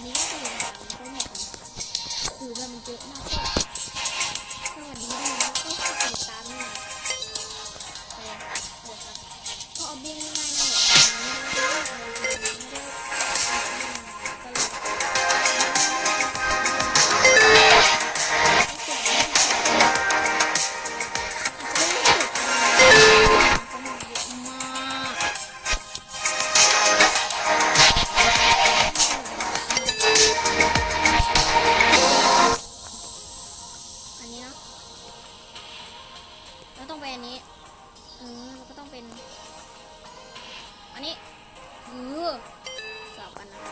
วันนี้ก็จะอยู่ในแบบนี้ทั้งหมดคือแบบมันเยอะมากเลยถ้าวันนี้มันะก็ติดตามนี่นะไปหมดแล้วก็เอาเบี้ย ต้องเป็นอันนี้เออก็ต้องเป็น อันนี้เออสลับกันนะ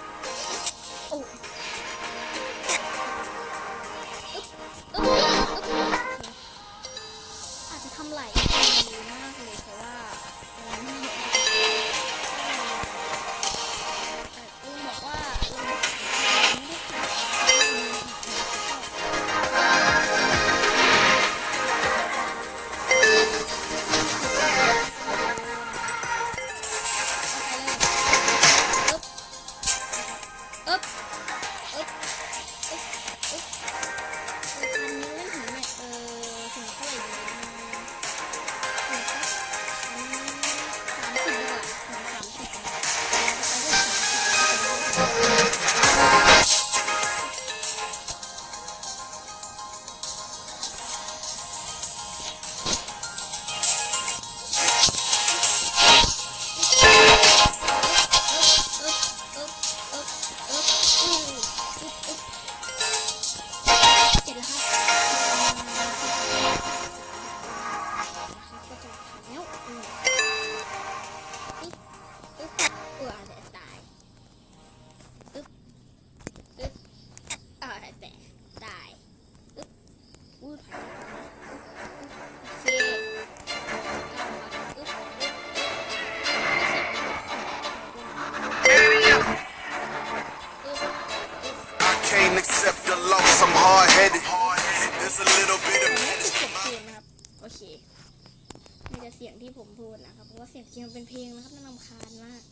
เสียงที่ผมพูดนะครับ เพราะว่าเสียงเกมมันเป็นเพลงนะครับน่ารำคาญมาก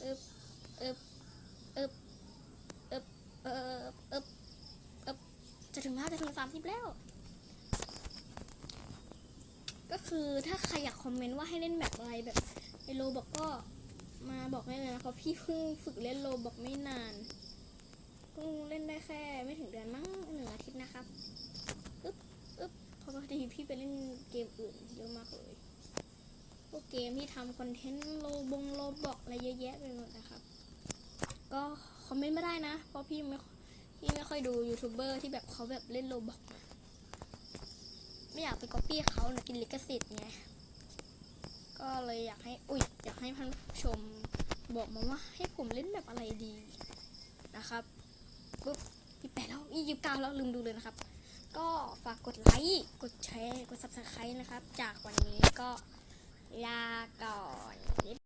เอึบอึบอึบอึบเอออึบอึบจะถึงแล้วจะถึงสามสิบแล้ว ก็คือถ้าใครอยากคอมเมนต์ว่าให้เล่นแบบอะไรแบบในโลบอกก็มาบอกได้เลยนะเพราะพี่เพิ่งฝึกเล่นโลบอกไม่นานเพิ่งเล่นได้แค่ไม่ถึงเดือนมั้งหนึ่งอาทิตย์นะครับอึ๊บ อึ๊บเพราะพอดีพี่ไปเล่นเกมอื่นเยอะมากเลยพวกเกมที่ทำคอนเทนต์โลบงโลบอกอะไรเยอะแยะไปหมดนะครับ ก็คอมเมนต์ไม่ได้นะ เพราะพี่ไม่พี่ไม่ค่อยดูยูทูบเบอร์ที่แบบเขาแบบเล่นโลบอกไม่อยากไปก๊อปปี้เขานะกินลิขสิทธิ์ไงก็เลยอยากให้อุ้ยอยากให้ท่านผู้ชมบอกมาว่าให้ผมเล่นแบบอะไรดีนะครับปุ๊บยี่แปดแล้วยี่สิบเก้าแล้วลืมดูเลยนะครับ ก็ฝากกดไลค์ กดแชร์ กด subscribe นะครับ จากวันนี้ก็ลาก่อน